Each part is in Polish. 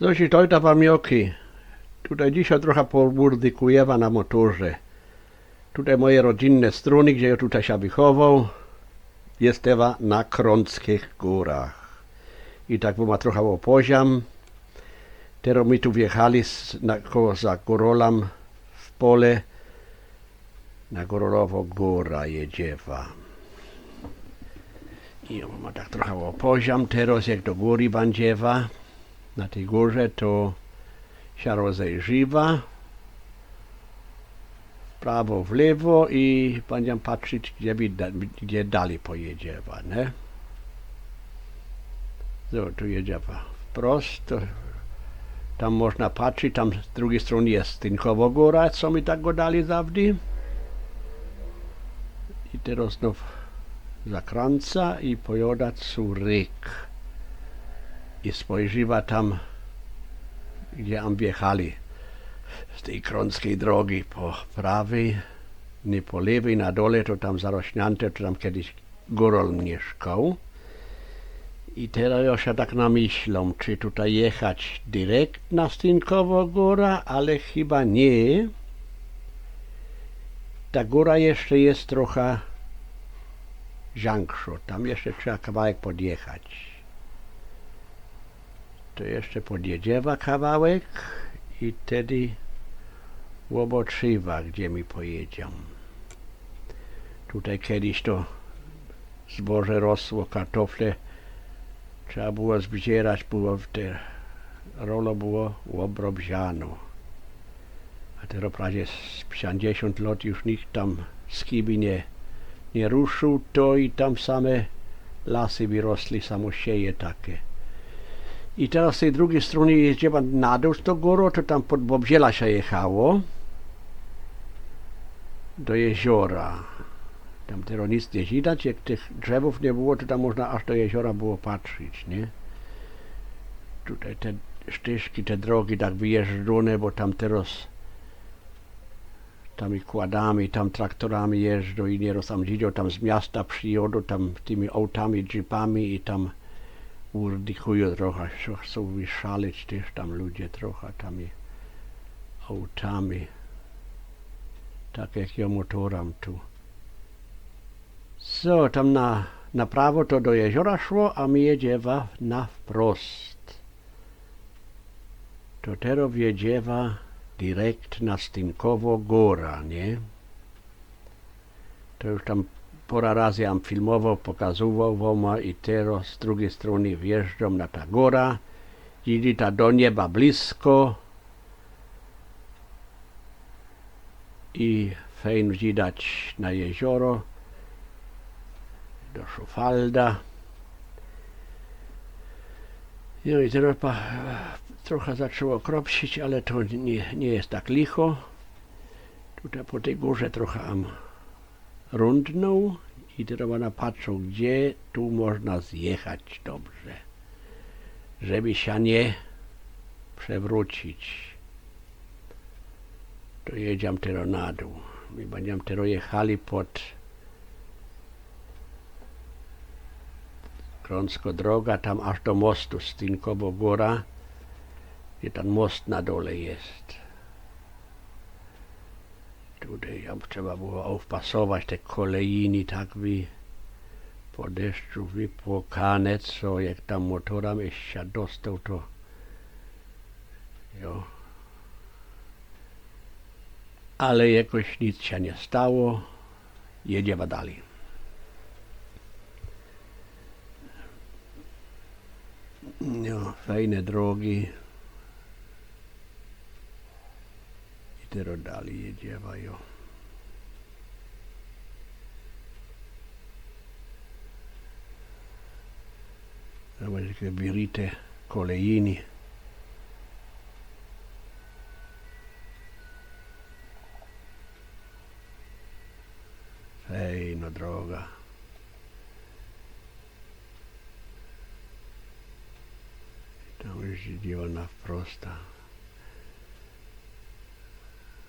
Zosi tojta pamioki. Tutaj dzisiaj trochę poburdykujemy na motorze. Tutaj moje rodzinne struny, gdzie ja tutaj się wychował. Jest Ewa na Krąckich Górach. I tak ma trochę opoziam. Teraz my tu wjechali na, koło za Gorolam w pole. Na Gorolowo Góra jedziewa. I on ma tak trochę opoziam. Teraz jak do góry będziewa, na tej górze, to się rozejrzywa w prawo, w lewo i będziemy patrzeć, gdzie, gdzie dalej pojedziemy, nie? So, tu jedziemy wprost, tam można patrzeć, tam z drugiej strony jest Stynkowo Góra, co mi tak go dali zawsze. I teraz znów zakręca i pojoda zurück. I spojrzywa tam, gdzie am wjechali z tej krąckiej drogi po prawej, nie po lewej, na dole, to tam zarośnięte, to tam kiedyś Górol mieszkał. I teraz ja się tak namyślam, czy tutaj jechać direkt na Stynkowo Góra, ale chyba nie. Ta góra jeszcze jest trochę żangszo, tam jeszcze trzeba kawałek podjechać. To jeszcze podjedziemy kawałek i wtedy łobotrzywa, gdzie mi pojedziemy. Tutaj kiedyś to zboże rosło, kartofle trzeba było zbierać, było w te rolo było łobrobziano. A teraz prawie z 50 lat już nikt tam skiby nie, nie ruszył, to i tam same lasy wyrosły, samosieje takie. I teraz z tej drugiej strony jeździła na dół z tą górą, to tam pod Bobziela się jechało do jeziora. Tam teraz nic nie widać, jak tych drzewów nie było, to tam można aż do jeziora było patrzeć, nie? Tutaj te ścieżki, te drogi tak wyjeżdżone, bo tam teraz tam i kładami, tam traktorami jeżdżą i nieraz tam widział, tam z miasta przyjadą, tam tymi autami, jeepami i tam urdychują trochę, chcą wyszaleć też tam ludzie trochę tymi autami. Tak jak ja motorem tu. So, tam na, na prawo to do jeziora szło, a my jedziemy na wprost. To teraz jedziemy direkt na Stynkowo Góra, nie? To już tam pora razy am filmował, pokazywał wam i teraz z drugiej strony wjeżdżam na ta góra. Idzie ta do nieba blisko. I fajn widać na jezioro. Do Szufalda. No i teraz trochę zaczęło kropsić, ale to nie, nie jest tak licho. Tutaj po tej górze trochę am rundnął i teraz ona patrzą, gdzie tu można zjechać dobrze, żeby się nie przewrócić. To jedziemy teraz na dół. My będziemy teraz jechali pod Krącko droga, tam aż do mostu Stynkowo Góra, gdzie ten most na dole jest. Tutaj ja trzeba było aufpasować te kolejiny tak by po deszczu wypłukane, co jak tam motorem jeszcze dostał to jo. Ale jakoś nic się nie stało. Jedziemy dalej. No, fajne drogi. I teraz dalej jedziemy, jo. Zobacz, jakie wyrite kolejiny. Fajna droga. Tam już idzie na wprost. a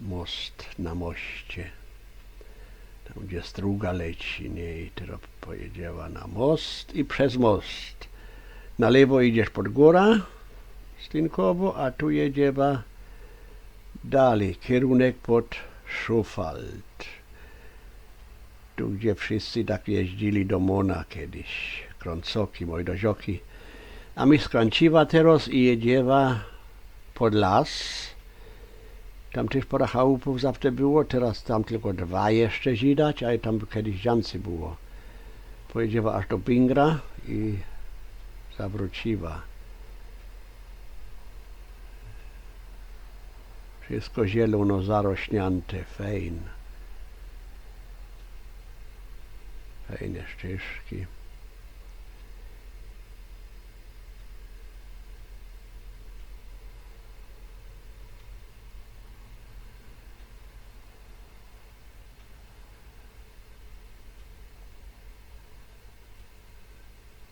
Most na moście. Tam gdzie struga leci, nie? I teraz pojedziemy na most i przez most. Na lewo idziesz pod górę, Stynkowo, a tu jedziemy dalej, kierunek pod Szufald. Tu, gdzie wszyscy tak jeździli do Mona kiedyś, krącoki, mojdożoki. A my skręciła teraz i jedziemy pod las. Tam też pora chałupów zawsze było, teraz tam tylko dwa jeszcze widać, a tam kiedyś dziancy było. Pojedziemy aż do Bingra i zawróciła. Wszystko zielono zarośnięte, fajn. Fajne ścieżki.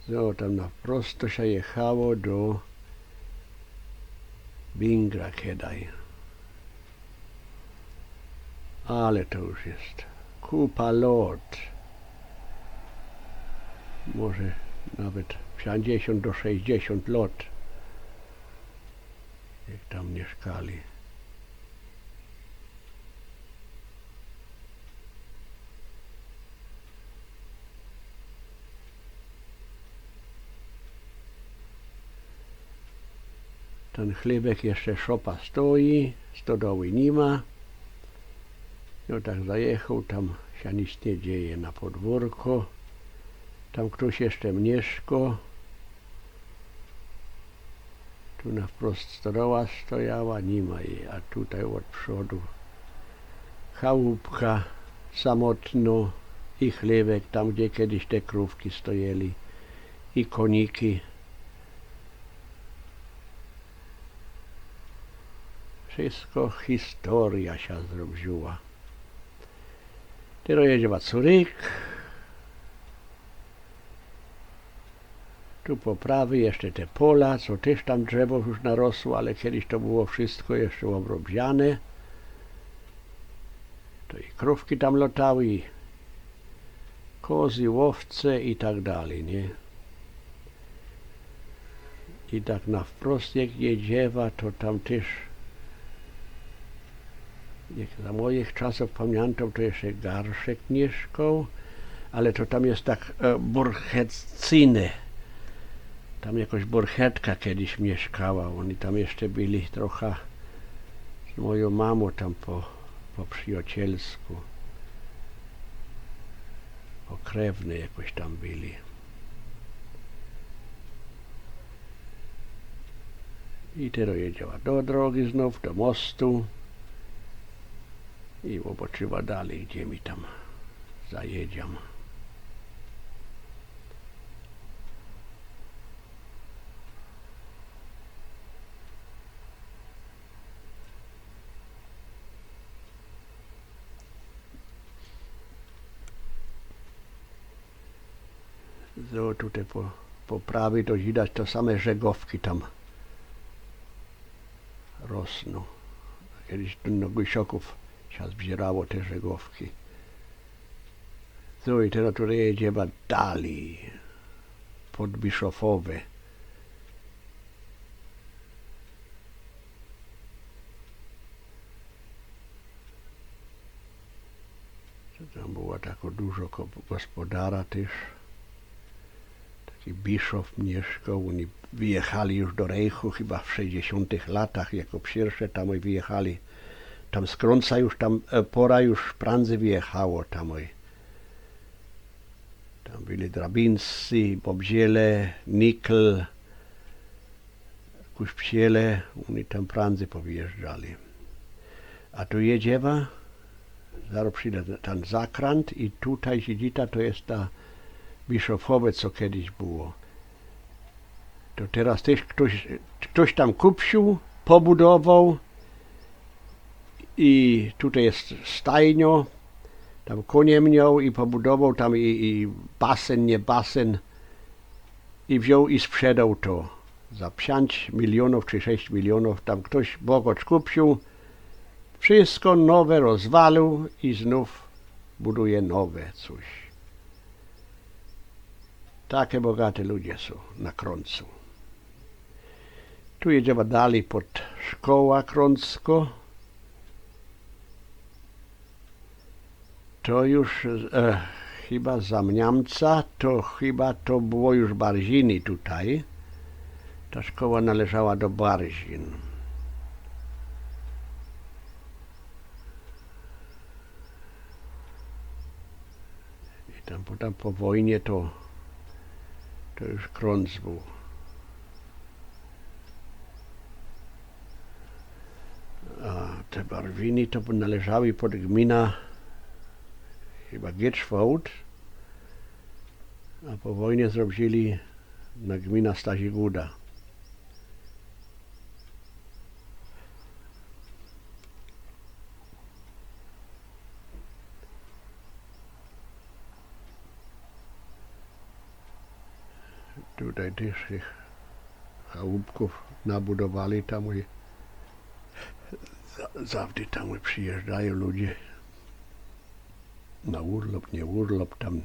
No, tam na prosto się jechało do Bingra kiedaj. Ale to już jest kupa lot. Może nawet 50 do 60 lot. Jak tam mieszkali. Ten chlebek jeszcze szopa stoi, stodoły nie ma. No tak zajechał, tam się nic nie dzieje na podwórko. Tam ktoś jeszcze mieszka. Tu na wprost stodoła stojała, nie ma jej, a tutaj od przodu chałupka samotno i chlebek tam, gdzie kiedyś te krówki stojeli i koniki. Wszystko historia się zrobiła. Teraz jedziemy zurück. Tu po prawej jeszcze te pola, co też tam drzewo już narosło, ale kiedyś to było wszystko jeszcze obrobiane. To i krówki tam lotały, kozy, łowce i tak dalej, nie? I tak na wprost jak jedziemy, to tam też jak za moich czasów pamiętam, to jeszcze Garszek mieszkał, ale to tam jest tak e, burcheciny. Tam jakoś burchetka kiedyś mieszkała. Oni tam jeszcze byli trochę z moją mamą tam po, po przyjacielsku. Pokrewne jakoś tam byli. I teraz jedziemy do drogi znów, do mostu i zobaczyła dalej, gdzie mi tam zajedziam. So, tutaj po, po prawej to widać to same żegowki tam rosną. Kiedyś tu na Gujsioków się zbierało te żegowki. No i teraz tutaj jedziemy dalej, pod Biszofowe. Tam było tak dużo gospodara też. Taki biszof mieszkał. Oni wyjechali już do Rejchu chyba w 60 latach, jako pierwsze tam wyjechali tam z Krąca już tam pora już prędzej wjechało tam. Tam byli drabinscy, bobziele, nikl, kuszpsiele, oni tam prędzej powyjeżdżali. A tu jedziemy, zaraz przyjdzie ten zakręt i tutaj widzicie, to jest ta Biszofowe, co kiedyś było. To teraz też ktoś, ktoś tam kupił, pobudował, i tutaj jest stajnio, tam konie miał i pobudował tam i, i basen, nie basen i wziął i sprzedał to za 5 milionów czy 6 milionów. Tam ktoś bogacz kupił, wszystko nowe rozwalił i znów buduje nowe coś. Takie bogate ludzie są na krącu. Tu jedziemy dalej pod szkoła Krącko. To już e, chyba za Mniamca, to chyba to było już Barziny tutaj. Ta szkoła należała do Barzin. I tam potem po wojnie to, to już Krąc był. A te Barwiny to należały pod gmina chyba Gietrzwołd, a po wojnie zrobili na gmina Staziguda. Tutaj też tych chałupków nabudowali tam i za- zawsze tam przyjeżdżają ludzie na urlop, nie urlop, tam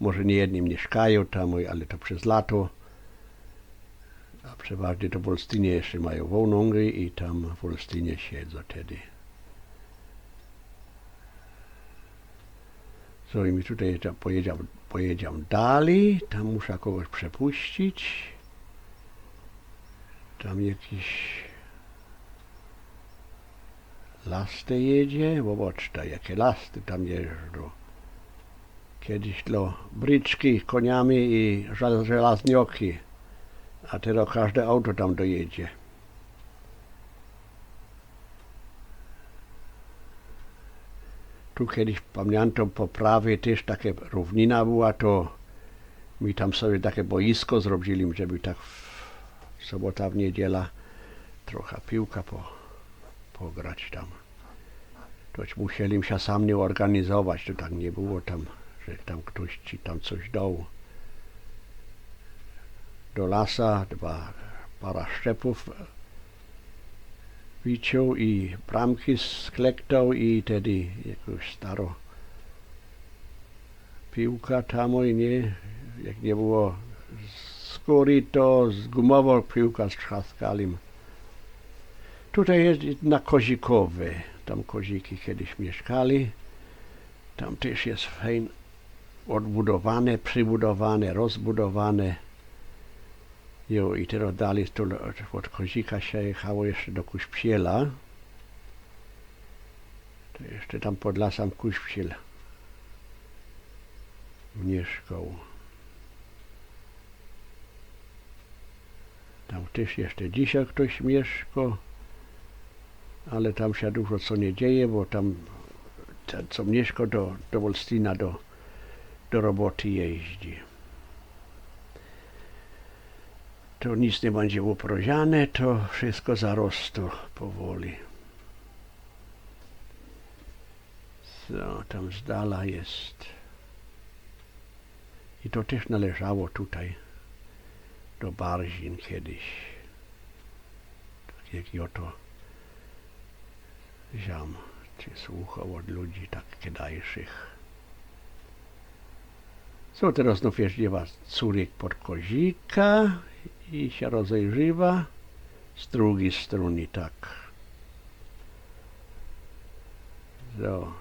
może nie jedni mieszkają tam, ale to przez lato. A przeważnie to w Olsztynie jeszcze mają wolną i tam w Olsztynie siedzą wtedy. So i mi tutaj tam pojedziemy, pojedziemy dalej, tam muszę kogoś przepuścić. Tam jakiś lasty jedzie, zobaczcie jakie lasty tam jeżdżą. Kiedyś to bryczki koniami i żel- żelaznioki, a teraz każde auto tam dojedzie. Tu kiedyś pamiętam po prawie też takie równina była, to mi tam sobie takie boisko zrobili, żeby tak sobota, w niedziela trochę piłka po, pograć tam. Toć musieli się sam nie organizować, to tak nie było tam, że tam ktoś ci tam coś dał. Do lasa dwa para szczepów wyciął i bramki sklektał i wtedy jakąś starą piłka tam i nie, jak nie było skóry, to z gumową piłka z trzaskalim. Tutaj jest na Kozikowe. Tam koziki kiedyś mieszkali. Tam też jest fajnie odbudowane, przybudowane, rozbudowane. Jo, i teraz dalej tu od kozika się jechało jeszcze do Kuśpsiela. To jeszcze tam pod lasem Kuśpsiel mieszkał. Tam też jeszcze dzisiaj ktoś mieszka ale tam się dużo co nie dzieje, bo tam co mieszka do, do Wolstina do, do roboty jeździ. To nic nie będzie uproziane, to wszystko zarostu powoli. Co tam z dala jest. I to też należało tutaj do Barzin kiedyś. Tak jak i oto ziom czy słuchał od ludzi tak kiedajszych. Co teraz znów jeździła córek pod kozika i się rozejrzywa z drugiej strony tak. So.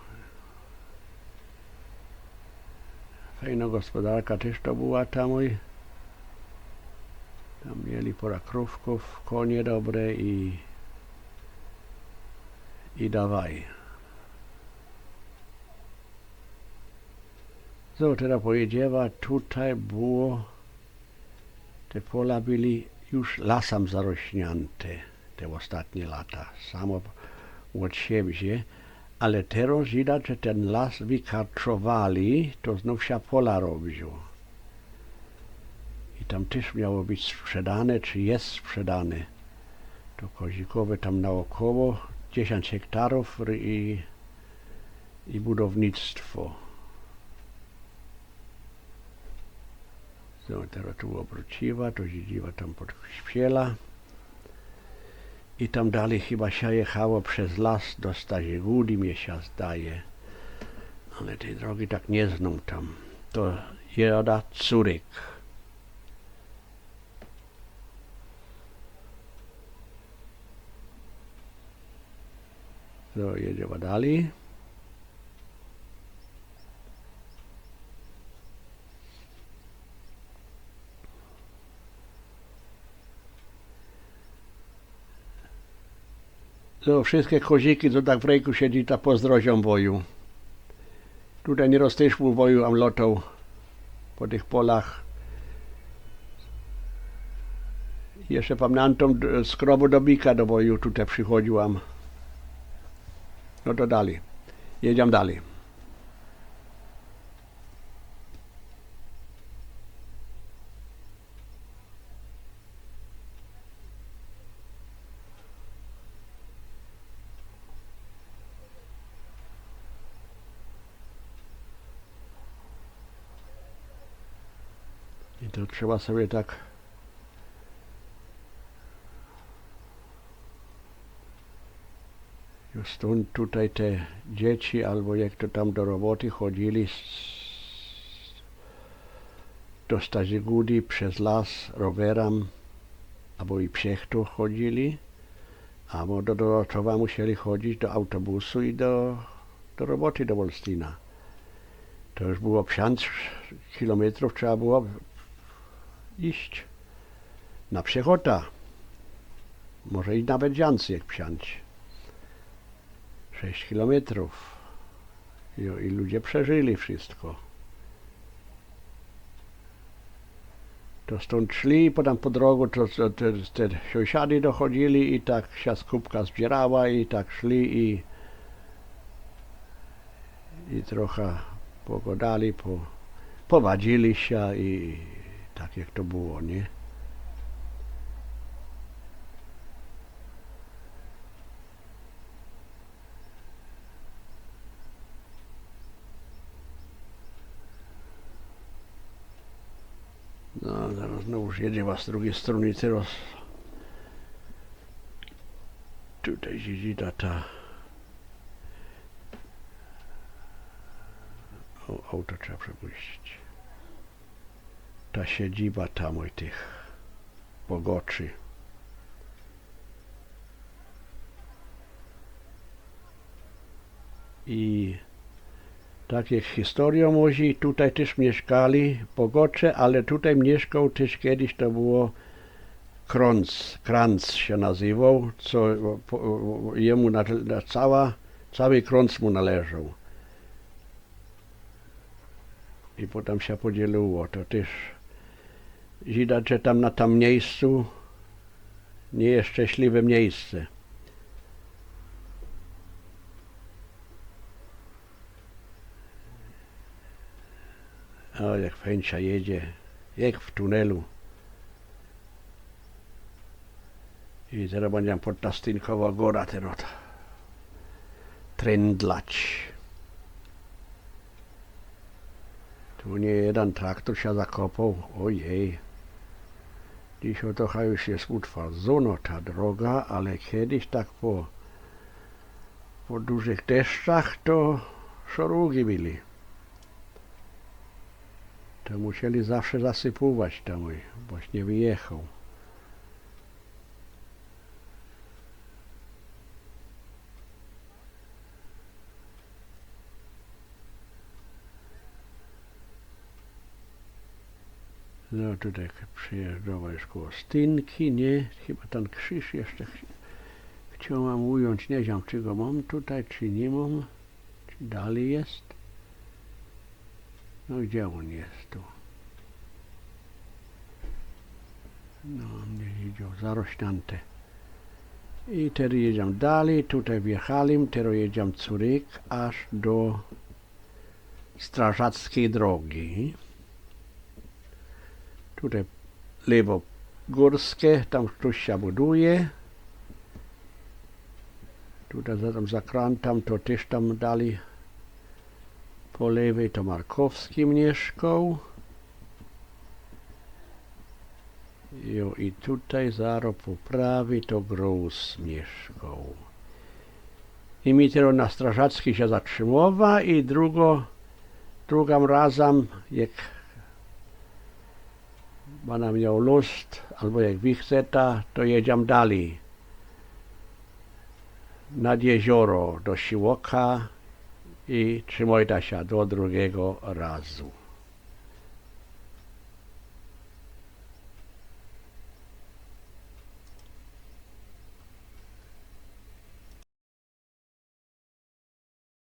Fajna gospodarka też to była tam i tam mieli pora krówków, konie dobre i i dawaj. So, teraz pojedziemy. Tutaj było, te pola byli już lasem zarośnięte te ostatnie lata, samo od siebie, ale teraz widać, że ten las wykarczowali, to znów się pola robiło. I tam też miało być sprzedane, czy jest sprzedane. To kozikowe tam naokoło 10 hektarów i, i budownictwo. So, teraz tu obróciła, to jeździła tam pod Śpiela. I tam dalej chyba się jechało przez las do Staziegudy, mnie się zdaje. Ale tej drogi tak nie znam tam. To jada Córek. No, jedziemy dalej. No, wszystkie koziki, co tak w rejku siedzi, ta pozdrozią woju. Tutaj nie roztyszł woju, am lotał po tych polach. Jeszcze pamiętam, z krobu do bika do boju tutaj przychodziłam. No to dalej. Jedziemy dalej. I to trzeba sobie tak stąd tutaj te dzieci albo jak to tam do roboty chodzili do Stazigudi przez las rowerem albo i psiechtu chodzili albo do Doroczowa musieli chodzić do autobusu i do, do roboty do Wolstina. To już było 5 kilometrów trzeba było iść na piechota. Może i nawet więcej jak pięć. 6 kilometrów. I, I ludzie przeżyli wszystko. To stąd szli, potem po drogu to, to, te, te sąsiady dochodzili i tak się skupka zbierała i tak szli i, i trochę pogadali, po, powadzili się i tak jak to było, nie? No, zaraz znowu jedzie was z drugiej strony teraz. Tutaj ta, ta o, auto trzeba przepuścić. Ta siedziba tam oj tych bogoczy. I tak jak historią mówi, tutaj też mieszkali bogocze, ale tutaj mieszkał też kiedyś to było Kranz, Kranz się nazywał, co jemu na, na cała, cały Kranz mu należał. I potem się podzieliło, to też Żydać, że tam na tam miejscu nie jest szczęśliwe miejsce. O, jak fęcia jedzie, jak w tunelu. I teraz będziemy pod Nastynkowa Góra teraz trędlać. Tu nie jeden traktor się zakopał, ojej. Dzisiaj trochę już jest utwardzona ta droga, ale kiedyś tak po, po dużych deszczach to szorugi byli. To musieli zawsze zasypywać tam, boś nie wyjechał. No tutaj przyjeżdżała już koło Stynki, nie? Chyba ten krzyż jeszcze ch chciałam ująć, nie wiem czy go mam tutaj, czy nie mam, czy dalej jest. No gdzie on jest tu? No, nie idzie, zarośnięte. I teraz jedziemy dalej, tutaj wjechali, teraz jedziemy Curyk aż do strażackiej drogi. Tutaj lewo górskie, tam ktoś się buduje. Tutaj za tym zakrętem to też tam dalej po lewej to Markowski mieszkał. Jo, I tutaj zaro po prawej to Grous mieszkał. I mi teraz na strażacki się zatrzymowa i drugo, drugam razem jak Pana miał lust, albo jak wy chceta, to jedziemy dalej. nad jezioro do Siłoka i trzymajta się do drugiego razu.